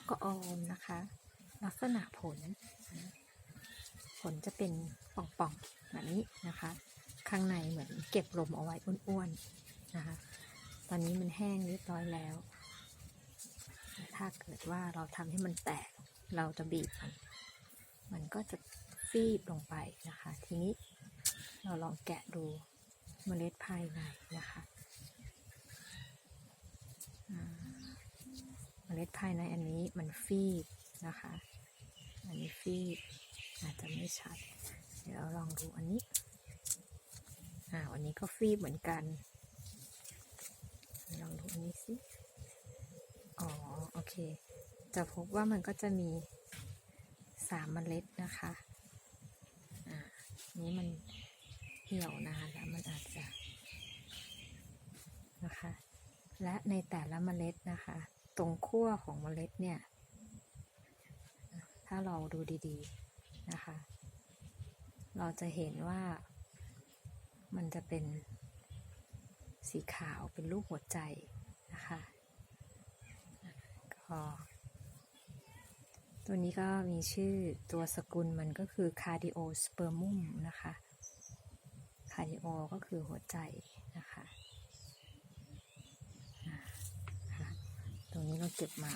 กกออมนะคะ ลักษณะผล ผลจะเป็นป่องๆแบบนี้นะคะ ข้างในเหมือนเก็บลมเอาไว้อ้วนๆนะคะ ตอนนี้มันแห้งเรียบร้อยแล้ว ถ้าเกิดว่าเราทำให้มันแตก เราจะบีบมันมันก็จะฟีบลงไปนะคะ ทีนี้เราลองแกะดูเมล็ดภายในนะคะอ่า เมล็ดภายในอันนี้มันฟีบนะคะ อันนี้ฟีบอาจจะไม่ชัด เดี๋ยวเราลองดูอันนี้ อ่าวันนี้ก็ฟีบเหมือนกัน ลองดูอันนี้สิ อ๋อ โอเค จะพบว่ามันก็จะมีสามเมล็ดนะคะ อ่า นี้มันเหี่ยวนานแล้วมันอาจจะ นะคะ และในแต่ละเมล็ดนะคะ ตรงขั้วของเมล็ดเนี่ย ถ้าเราดูดีๆนะคะ เราจะเห็นว่ามันจะเป็นสีขาวเป็นรูปหัวใจนะคะก็ตัวนี้ก็มีชื่อตัวสกุลมันก็คือ cardiospermum นะคะ cardio ก็คือหัวใจนะคะอ่าค่ะตรงนี้ เราเก็บมา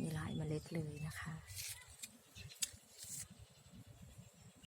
มีหลายเมล็ดเลยนะคะ